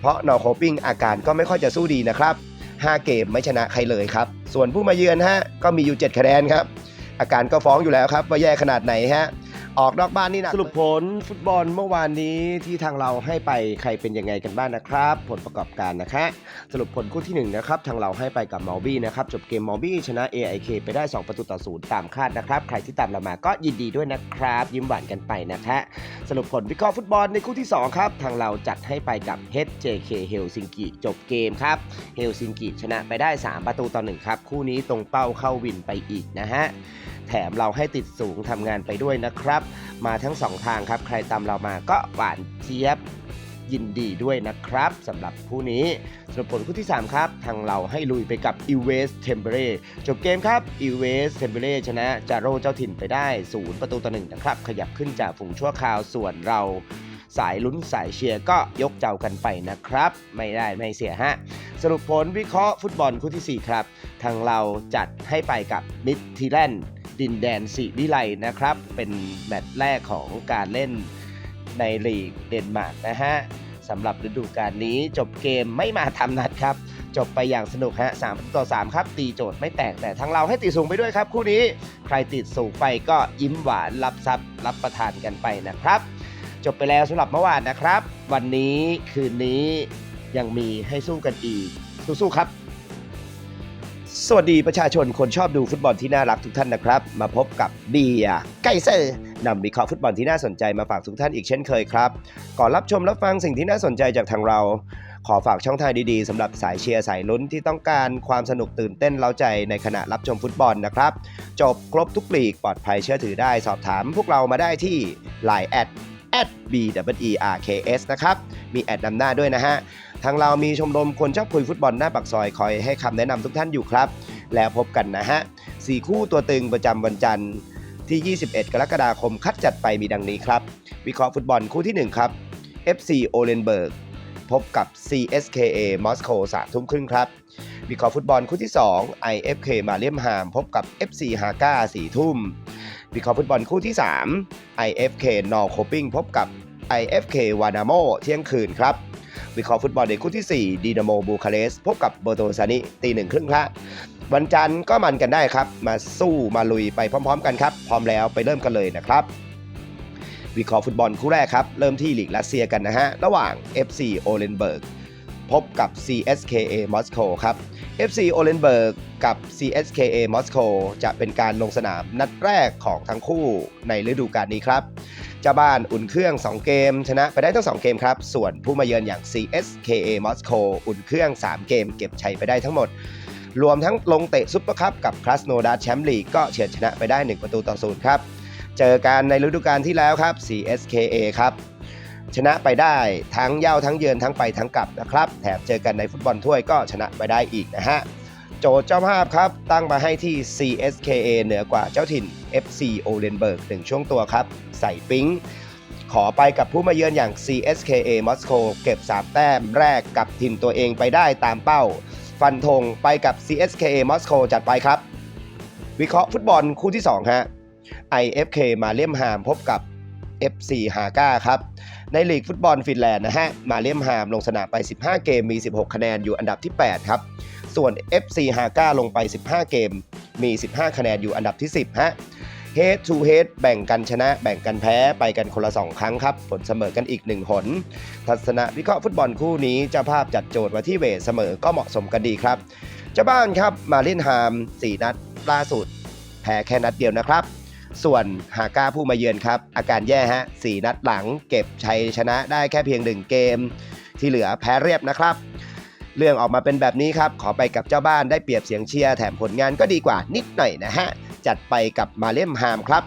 เพราะนอโคปิ้งอาการก็ไม่ค่อยจะสู้ดีนะครับ 5 เกมไม่ชนะใครเลยครับ ส่วนผู้มาเยือนฮะก็มีอยู่ 7 คะแนนครับ อาการก็ฟ้องอยู่แล้วครับว่าแย่ขนาดไหนฮะ ออกนอกบ้านนี่นะสรุปผลฟุตบอลเมื่อวานนี้ที่ทางเราให้ไปใครเป็นยังไงกันบ้างนะครับ ผลประกอบการนะคะสรุปผลคู่ที่1นะครับทางเราให้ไปกับมอลบี้นะครับจบเกมมอลบี้ชนะ AIK ไปได้ 2 ประตูต่อศูนย์ตามคาดนะครับ ใครที่ตามเรามาก็ยินดีด้วยนะครับ ยิ้มหวานกันไปนะคะสรุปผลวิเคราะห์ฟุตบอลในคู่ที่ 2 ครับ ทางเราจัดให้ไปกับ HJK Helsinki จบเกมครับเฮลซิงกิชนะไปได้ 3 ประตูต่อ1ครับคู่นี้ตรงเป้าเข้าวินไปอีกนะฮะ แถมเราให้ติดสูงทำงานไปด้วยนะครับ มาทั้ง2ทางครับ ใครตามเรามาก็หวานเจี๊ยบยินดีด้วยนะครับสำหรับคู่นี้สรุปผลคู่ที่ 3 ครับ ทางเราให้ลุยไปกับ i w e s t e m b e r e จบเกมครับ i w e s t e m b e r e ชนะจาโร่เจ้าถิ่นไปได้ 0 ประตูต่อ1นะครับ ขยับขึ้นจากฝูงชั่วคราวส่วนเราสายลุ้นสายเชียร์ก็ยกเจ้ากันไปนะครับ ไม่ได้ไม่เสียฮะ สรุปผลวิเคราะห์ฟุตบอลคู่ที่ 4 ครับ ทางเราจัดให้ไปกับมิดทีแลนด์ ดินแดนสีวิไลนะครับ เป็นแมตช์แรกของการเล่นในลีกเดนมาร์กนะฮะสำหรับฤดูกาลนี้จบเกมไม่มาทำนัดครับ จบไปอย่างสนุกฮะ3ต่อ 3 ครับ ตีโจทย์ไม่แตกแต่ทางเราให้ตีสูงไปด้วยครับ คู่นี้ใครติดสูงไปก็ยิ้มหวานรับทรัพย์รับประทานกันไปนะครับ จบไปแล้วสำหรับเมื่อวานนะครับ วันนี้คืนนี้ยังมีให้สู้กันอีกสู้ๆครับ สวัสดีประชาชนคนชอบดูฟุตบอลที่น่ารักทุกท่านนะครับ มาพบกับเบียร์ไกเซอร์นำวิเคราะห์ฟุตบอลที่น่าสนใจมาฝากทุกท่านอีกเช่นเคยครับ ก่อนรับชมรับฟังสิ่งที่น่าสนใจจากทางเรา ขอฝากช่องทางดีๆสำหรับสายเชียร์สายลุ้นที่ต้องการความสนุกตื่นเต้นเล้าใจในขณะรับชมฟุตบอลนะครับ จบครบทุกปลีกปลอดภัยเชื่อถือได้สอบถามพวกเรามาได้ที่ Line แอด at b w e r k s นะครับ มีแอดนำหน้าด้วยนะฮะ ทางเรามีชมรมคนชอบคุยฟุตบอลหน้าปากซอยคอยให้คำแนะนำทุกท่านอยู่ครับ แล้วพบกันนะฮะสี่คู่ตัวตึงประจำวันจันทร์ที่ 21 กรกฎาคมคัดจัดไปมีดังนี้ครับ วิเคราะห์ฟุตบอลคู่ที่ 1 ครับ FC โอเลนเบิร์กพบกับ CSKA มอสโกสามทุ่มครึ่งครับ วิเคราะห์ฟุตบอลคู่ที่ 2 IFK มาเลียมฮาม พบกับ FC ฮาก้าสี่ทุ่ม วิเคราะห์ฟุตบอลคู่ที่ 3 IFK นอร์โคปิงพบกับ IFK วานาโมเที่ยงคืนครับ วิเคราะห์ฟุตบอลในคู่ที่ 4 ดีนาโมบูคาเรส พบกับเบอร์โตซานิตีหนึ่งครึ่งครับวันจันทร์ก็มันกันได้ครับ มาสู้มาลุยไปพร้อม ๆ กันครับ พร้อมแล้วไปเริ่มกันเลยนะครับ วิเคราะห์ฟุตบอลคู่แรกครับ เริ่มที่ลีกรัสเซียกันนะฮะ ระหว่าง FC โอเลนเบิร์กพบกับ CSKA มอสโกครับ FC โอเลนเบิร์กกับ CSKA มอสโกจะเป็นการลงสนามนัดแรกของทั้งคู่ในฤดูกาลนี้ครับเจ้าบ้านอุ่นเครื่อง 2 เกม ชนะไปได้ทั้ง 2 เกมครับ ส่วนผู้มาเยือนอย่าง CSKA มอสโกอุ่นเครื่อง 3 เกม เก็บชัยไปได้ทั้งหมด รวมทั้งลงเตะซุปเปอร์คัพกับคลาสโนดาแชมป์ลีกก็เฉือนชนะไปได้ 1 ประตูต่อศูนย์ครับ เจอกันในฤดูกาลที่แล้วครับ CSKA ครับ ชนะไปได้ทั้งเย่าทั้งเยือนทั้งไปทั้งกลับนะครับ แถมเจอกันในฟุตบอลถ้วยก็ชนะไปได้อีกนะฮะ โจทย์เจ้าภาพครับ ตั้งมาให้ที่ CSKA เหนือกว่าเจ้าถิ่น FC โอเลนเบิร์กหนึ่งช่วงตัวครับ ใส่ปิ๊งขอไปกับผู้มาเยือนอย่าง CSKA มอสโกเก็บ 3 แต้มแรกกับทีมตัวเองไปได้ตามเป้า ฟันธงไปกับ CSKA มอสโกจัดไปครับ วิเคราะห์ฟุตบอลคู่ที่ 2 ฮะ IFK มาเลียมฮามพบกับ FC ฮาก้าครับ ในลีกฟุตบอลฟินแลนด์นะฮะ มาเลียมฮามลงสนามไป 15 เกมมี 16 คะแนนอยู่อันดับที่ 8 ครับ ส่วน FC ฮาก้าลงไป 15 เกมมี 15 คะแนนอยู่อันดับที่ 10 ฮะ Head to Head แบ่งกันชนะแบ่งกันแพ้ไปกันคนละ 2 ครั้งครับ ผลเสมอกันอีก 1 หน ทัศนะวิเคราะห์ฟุตบอลคู่นี้เจ้าภาพจัดโจทย์มาที่เวทเสมอก็เหมาะสมกันดีครับ เจ้าบ้านครับมาเล่นฮาม 4 นัดล่าสุด แพ้แค่นัดเดียวนะครับ ส่วนฮาก้าผู้มาเยือนครับ อาการแย่ฮะ4นัดหลังเก็บชัยชนะได้แค่เพียง1เกม ที่เหลือแพ้เรียบนะครับ เรื่องออกมาเป็นแบบนี้ครับ ขอไปกับเจ้าบ้านได้เปรียบเสียงเชียร์แถมผลงานก็ดีกว่านิดหน่อยนะฮะ จัดไปกับมาเล่มฮามครับ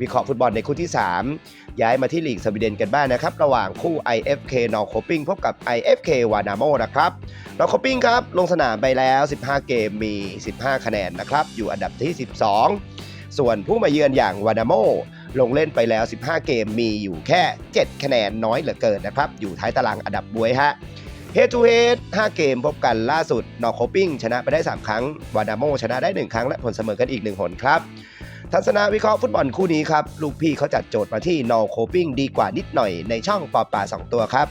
วิเคราะห์ฟุตบอลในคู่ที่ 3 ย้ายมาที่ลีกสวีเดนกันบ้างนะครับ ระหว่างคู่ IFK นอร์โคปิงพบกับ IFK วานาโมนะครับนอร์โคปิงครับลงสนามไปแล้ว 15 เกมมี 15 คะแนนนะครับอยู่อันดับที่ 12 ส่วนผู้มาเยือนอย่างวานาโมลงเล่นไปแล้ว 15 เกมมีอยู่แค่ 7 คะแนนน้อยเหลือเกินนะครับ อยู่ท้ายตารางอันดับบวยฮะเฮ d ทูเฮด5 เกมพบกันล่าสุดนอโคปิ้งชนะไปได้ 3 ครั้ง วานาโมชนะได้ 1 ครั้ง และผลเสมอกันอีก 1 หนครับ ทัศนวิเคราะห์ฟุตบอลคู่นี้ครับ ลูกพี่เขาจัดโจทย์มาที่นอโคปิ้งดีกว่านิดหน่อยในช่องปอป่า 2 ตัวครับ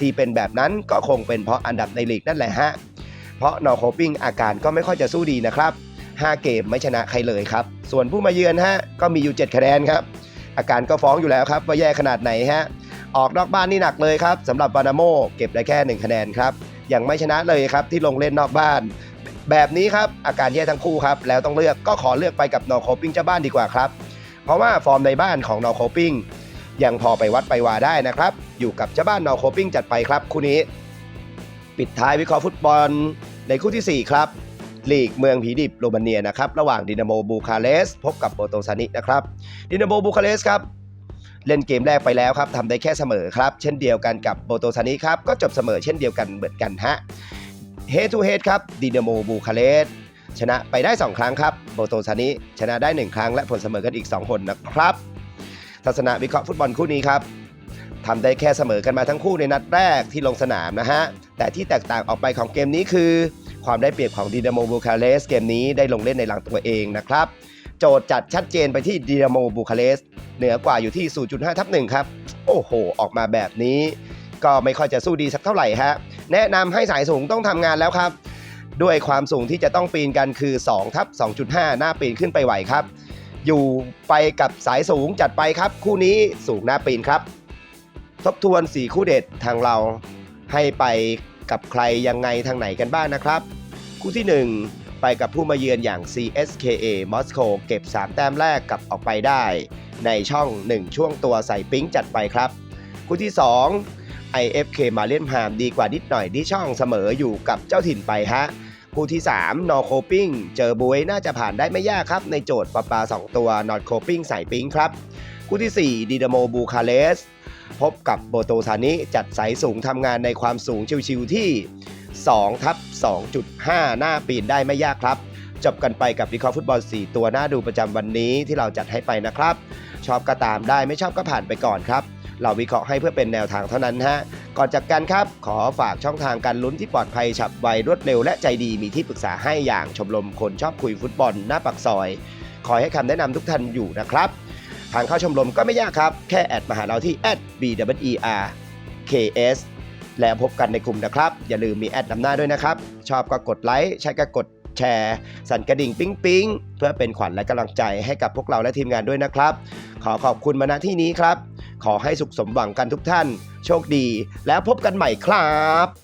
ที่เป็นแบบนั้นก็คงเป็นเพราะอันดับในลีกนั่นแหละฮะเพราะนอโคปิ้งอาการก็ไม่ค่อยจะสู้ดีนะครับ 5 เกมไม่ชนะใครเลยครับ ส่วนผู้มาเยือนฮะก็มีอยู่ 7 คะแนนครับ อาการก็ฟ้องอยู่แล้วครับ ว่าแย่ขนาดไหนฮะ ออกนอกบ้านนี่หนักเลยครับสำหรับบานาโมเก็บได้แค่ 1 คะแนนครับ ยังไม่ชนะเลยครับที่ลงเล่นนอกบ้าน แบบนี้ครับอาการแย่ทั้งคู่ครับ แล้วต้องเลือกก็ขอเลือกไปกับนอโคปิ้งเจ้าบ้านดีกว่าครับ เพราะว่าฟอร์มในบ้านของนอโคปิ้งยังพอไปวัดไปวาได้นะครับ อยู่กับเจ้าบ้านนอโคปิ้งจัดไปครับคู่นี้ ปิดท้ายวิเคราะห์ฟุตบอลในคู่ทีสี่4 ครับ ลีกเมืองผีดิบโรมาเนียนะครับระหว่างดินาโมบูคาเรสพบกับโปโตซานินะครับดินาโมบูคาเรสครับเล่นเกมแรกไปแล้วครับทำได้แค่เสมอครับ เช่นเดียวกันกับโปโตซานิครับก็จบเสมอเช่นเดียวกันเหมือนกันฮะเฮทูเฮดครับดินาโมบูคาเรสชนะไปได้ 2 ครั้งครับโปโตซานิชนะได้ 1 ครั้ง และผลเสมอกันอีก 2 คนนะครับทัศนะวิเคราะห์ฟุตบอลคู่นี้ครับทำได้แค่เสมอกันมาทั้งคู่ในนัดแรกที่ลงสนามนะฮะ แต่ที่แตกต่างออกไปของเกมนี้คือ ความได้เปรียบของดินาโมบูคาเรสเกมนี้ได้ลงเล่นในหลังตัวเองนะครับ โจทย์จัดชัดเจนไปที่ดินาโมบูคาเรสเหนือกว่าอยู่ที่ 0.5 ทับ1ครับ โอ้โห ออกมาแบบนี้ ก็ไม่ค่อยจะสู้ดีสักเท่าไหร่ฮะ แนะนำให้สายสูงต้องทำงานแล้วครับ ด้วยความสูงที่จะต้องปีนกันคือ2ทับ2.5 หน้าปีนขึ้นไปไหวครับ อยู่ไปกับสายสูงจัดไปครับ คู่นี้สูงหน้าปีนครับ ทบทวน 4 คู่เด็ดทางเราให้ไป กับใครยังไงทางไหนกันบ้างนะครับ คู่ที่ 1 ไปกับผู้มาเยือนอย่าง CSKA มอสโกเก็บ 3 แต้มแรกกลับออกไปได้ ในช่อง 1 ช่วงตัวใส่ปิ๊งจัดไปครับ คู่ที่ 2 IFK มาเลียนฮามดีกว่านิดหน่อยที่ช่องเสมออยู่กับเจ้าถิ่นไปฮะคู่ที่ 3 นอโคปิ้ง เจอบวยน่าจะผ่านได้ไม่ยากครับ ในโจทย์ปลาปลา 2 ตัวนอโคปิ้งใส่ปิ๊งครับ คู่ที่ 4 ดีดาโมบูคาเรส พบกับโบโตซานิ จัดสายสูงทำงานในความสูงชิวๆที่2ทับ2.5 หน้าปีนได้ไม่ยากครับ จบกันไปกับวิเคราะห์ฟุตบอล 4 ตัวหน้าดูประจำวันนี้ที่เราจัดให้ไปนะครับ ชอบก็ตามได้ไม่ชอบก็ผ่านไปก่อนครับ เราวิเคราะห์ให้เพื่อเป็นแนวทางเท่านั้นฮะ ก่อนจากกันครับ ขอฝากช่องทางการลุ้นที่ปลอดภัยฉับไวรวดเร็วและใจดีมีที่ปรึกษาให้อย่างชมรมคนชอบคุยฟุตบอลหน้าปากซอยคอยให้คำแนะนำทุกท่านอยู่นะครับ ทางเข้าชมรมก็ไม่ยากครับ แค่แอดมาหาเราที่ b w e r k s แล้วพบกันในกลุ่มนะครับ อย่าลืมมีแอดนำหน้าด้วยนะครับ ชอบก็กดไลค์ใช้ก็กดแชร์ สั่นกระดิ่งปิ๊งปิ๊งเพื่อเป็นขวัญและกำลังใจให้กับพวกเราและทีมงานด้วยนะครับ ขอขอบคุณมาณที่นี้ครับ ขอให้สุขสมหวังกันทุกท่าน โชคดี แล้วพบกันใหม่ครับ